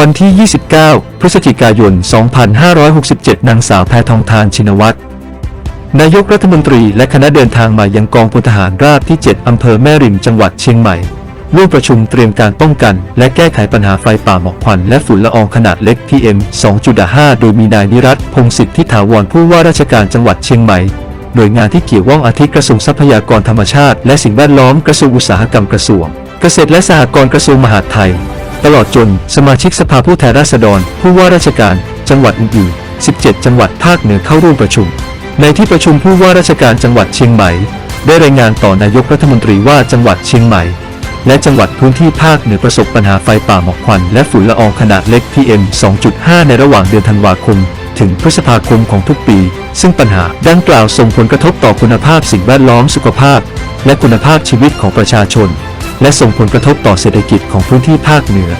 วันที่ 29 พฤศจิกายน 2567 นางสาวแพทองทานชินวัตร นายกรัฐมนตรีและคณะเดินทางมายังกองพลทหารราบที่ 7 อำเภอแม่ริม จังหวัดเชียงใหม่ร่วมประชุมเตรียมการป้องกัน และแก้ไขปัญหาไฟป่าหมอกควันและฝุ่นละอองขนาดเล็ก PM 2.5 โดยมีนายนิรัตพงศิษฐ์ทิถาวรผู้ว่าราชการจังหวัดเชียงใหม่ หน่วยงานที่เกี่ยวข้องอาทิกระทรวงทรัพยากรธรรมชาติ และสิ่งแวดล้อมกระทรวงอุตสาหกรรมกระทรวง เกษตรและสหกรณ์กระทรวงมหาดไทย ตลอดจนสมาชิกสภาผู้แทนราษฎร ผู้ว่าราชการ จังหวัดอื่นๆ 17 จังหวัดภาคเหนือเข้าร่วมประชุม ในที่ประชุมผู้ว่าราชการจังหวัดเชียงใหม่ ได้รายงานต่อนายกรัฐมนตรีว่าจังหวัดเชียงใหม่ และจังหวัดพื้นที่ภาคเหนือประสบปัญหาไฟป่าหมอกควัน และฝุ่นละอองขนาดเล็ก PM 2.5 ในระหว่างเดือนธันวาคม ถึงพฤษภาคมของทุกปี ซึ่งปัญหาดังกล่าวส่งผลกระทบต่อคุณภาพสิ่งแวดล้อมสุขภาพ และคุณภาพชีวิตของประชาชน และส่งผลกระทบต่อเศรษฐกิจของพื้นที่ภาคเหนือ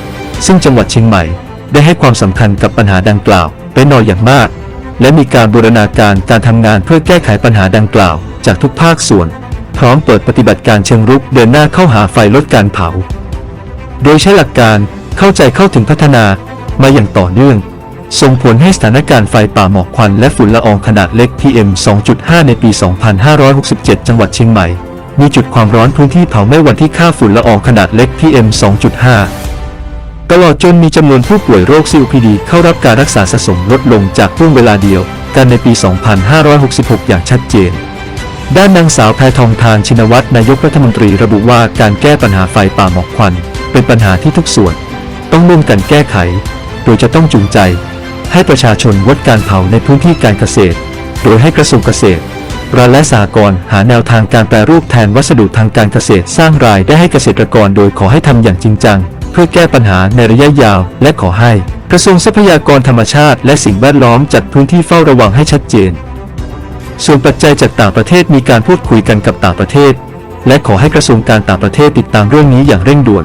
ซึ่งจังหวัดเชียงใหม่ได้ให้ความสำคัญกับปัญหาดังกล่าวเป็นนอยอย่างมาก และมีการบูรณาการการทำงานเพื่อแก้ไขปัญหาดังกล่าว จากทุกภาคส่วน พร้อมเปิดปฏิบัติการเชิงรุกเดินหน้าเข้าหาไฟลดการเผา โดยใช้หลักการเข้าใจเข้าถึงพัฒนามาอย่างต่อเนื่อง ส่งผลให้สถานการณ์ไฟป่าหมอกควันและฝุ่นละอองขนาดเล็ก PM 2.5 ในปี 2567 จังหวัดเชียงใหม่ มีจุดความร้อนพื้นที่เผาไม้วันที่ค่าฝุ่นละอองขนาดเล็ก PM 2.5 ตลอดจนมีจำนวนผู้ป่วยโรค COPD เข้ารับการรักษาสะสมลดลงจากช่วงเวลาเดียวกันในปี 2566 อย่างชัดเจน ด้านนางสาวแพทองทานชินวัตรนายกรัฐมนตรีระบุว่าการแก้ปัญหาไฟป่าหมอกควัน เป็นปัญหาที่ทุกส่วน ต้องร่วมกันแก้ไข โดยจะต้องจูงใจ ให้ประชาชนงดการเผาในพื้นที่การเกษตร โดยให้กระทรวงเกษตร รัฐและสหกรณ์หาแนวทางการแปรรูปแทนวัสดุทางการเกษตรสร้างรายได้ให้เกษตรกรโดยขอให้ทำอย่างจริงจัง เพื่อแก้ปัญหาในระยะยาว และขอให้ กระทรวงทรัพยากรธรรมชาติและสิ่งแวดล้อมจัดพื้นที่เฝ้าระวังให้ชัดเจน ส่วนปัจจัยจากต่างประเทศมีการพูดคุยกันกับต่างประเทศ และขอให้กระทรวงการต่างประเทศติดตามเรื่องนี้อย่างเร่งด่วน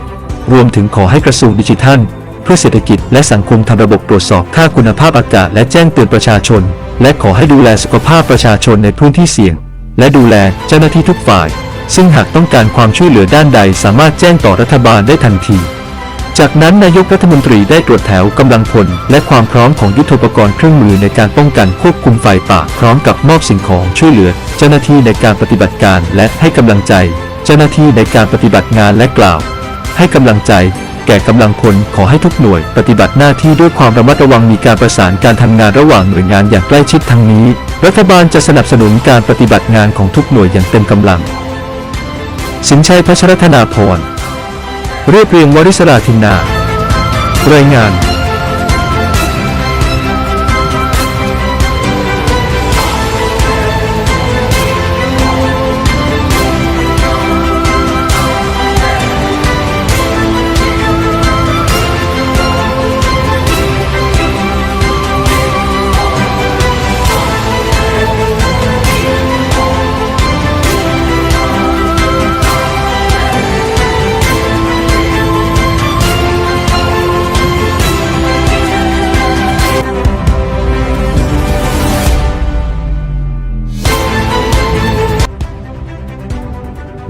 รวมถึงขอให้กระทรวงดิจิทัล เพื่อเศรษฐกิจและสังคมทำระบบตรวจสอบค่าคุณภาพอากาศและแจ้งเตือนประชาชน และขอให้ดูแลสุขภาพประชาชนในพื้นที่เสี่ยง และดูแลเจ้าหน้าที่ทุกฝ่าย ซึ่งหากต้องการความช่วยเหลือด้านใดสามารถแจ้งต่อรัฐบาลได้ทันที จากนั้นนายกรัฐมนตรีได้ตรวจแถวกำลังพล และความพร้อมของยุทโธปกรณ์เครื่องมือในการป้องกันควบคุมไฟป่า พร้อมกับมอบสิ่งของช่วยเหลือ เจ้าหน้าที่ในการปฏิบัติการและให้กำลังใจ เจ้าหน้าที่ในการปฏิบัติงานและกล่าว ให้กำลังใจ แก่กำลังพลขอให้ทุกหน่วย ปฏิบัติหน้าที่ด้วยความระมัดระวังมีการประสานการทำงานระหว่างหน่วยงานอย่างใกล้ชิดทางนี้ รัฐบาลจะสนับสนุนการปฏิบัติงานของทุกหน่วยอย่างเต็มกำลัง สินชัยพัชรธนาพรเรียบเรียงวริศราธินนารายงาน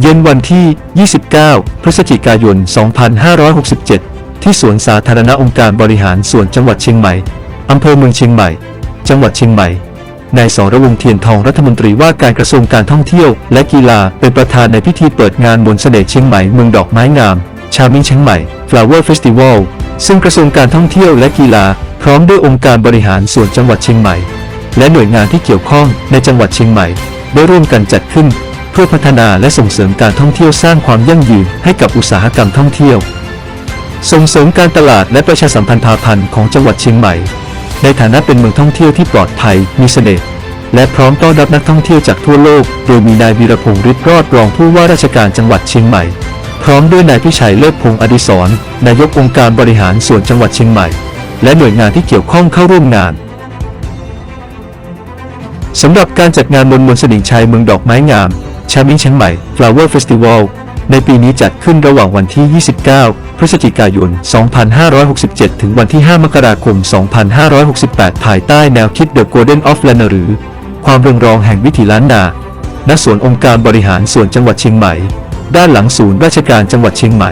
เย็นวันที่ 29 พฤศจิกายน 2567 ที่สวนสาธารณะองค์การบริหารส่วนจังหวัดเชียงใหม่ อำเภอเมืองเชียงใหม่ จังหวัดเชียงใหม่ นายสรวงเทียนทองรัฐมนตรีว่าการกระทรวงการท่องเที่ยว และกีฬาเป็นประธานในพิธีเปิดงานมนเสน่ห์เชียงใหม่เมืองดอกไม้งาม ชามิงเชียงใหม่ Flower Festival ซึ่งกระทรวงการท่องเที่ยวและกีฬา พร้อมด้วยองค์การบริหารส่วนจังหวัดเชียงใหม่ และหน่วยงานที่เกี่ยวข้องในจังหวัดเชียงใหม่ ได้ร่วมกันจัดขึ้น เพื่อพัฒนาและส่งเสริมการท่องเที่ยวสร้างความยั่งยืนให้กับอุตสาหกรรมท่องเที่ยว ส่งเสริมการตลาดและประชาสัมพันธ์พาพันธ์ของจังหวัดเชียงใหม่ ในฐานะเป็นเมืองท่องเที่ยวที่ปลอดภัยมีเสน่ห์และพร้อมต้อนรับนักท่องเที่ยวจากทั่วโลก โดยมีนายวีรพงษ์ฤทธิ์รอดรองผู้ว่าราชการจังหวัดเชียงใหม่ พร้อมด้วยนายพิชัยเลิศพงษ์อดิศรนายกองค์การบริหารส่วนจังหวัดเชียงใหม่ และหน่วยงานที่เกี่ยวข้องเข้าร่วมงานสำหรับการจัดงานมนมนต์สนิงชัยเมืองดอกไม้งาม ชามิงเชียงใหม่ Flower Festival ในปีนี้จัดขึ้นระหว่างวันที่ 29 พฤศจิกายน 2567 ถึงวันที่ 5 มกราคม 2568 ภายใต้แนวคิด The Golden of Land หรือ ความเรืองรองแห่งวิถีล้านนา ณ สวนองค์การบริหารส่วนจังหวัดเชียงใหม่ ด้านหลังศูนย์ราชการจังหวัดเชียงใหม่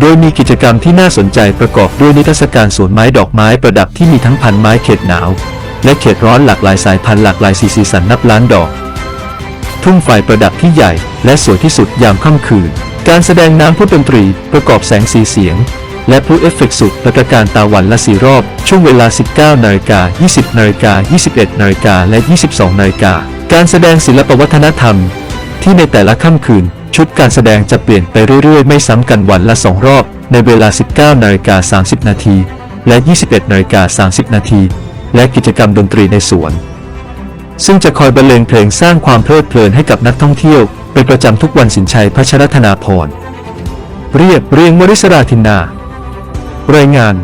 โดยมีกิจกรรมที่น่าสนใจประกอบด้วยนิทรรศการสวนไม้ดอกไม้ประดับที่มีทั้งพันไม้เขตหนาว และเขตร้อนหลากหลายสายพันธุ์หลากหลายสีสันนับล้านดอก ทุ่งไฟประดับที่ใหญ่และสวยที่สุดยามค่ำคืน การแสดงน้ำพุดนตรีประกอบแสงสีเสียง และพลุเอฟเฟกต์สุดประการตาวันละสีรอบ ช่วงเวลา 19นาฬิกา20นาฬิกา21นาฬิกาและ 22นาฬิกาการแสดงศิลปวัฒนธรรม ที่ในแต่ละค่ำคืน ชุดการแสดงจะเปลี่ยนไปเรื่อยๆ ไม่ซ้ำกันวันละสองรอบ ในเวลา 19นาฬิกา30นาทีและ 21นาฬิกา30นาทีและกิจกรรมดนตรีในสวน ซึ่งจะคอยบรรเลงเพลงสร้างความเพลิดเพลินให้กับนักท่องเที่ยว เป็นประจำทุกวันสินชัยพัชรธนาพร เรียบเรียงวริศราธินนา รายงาน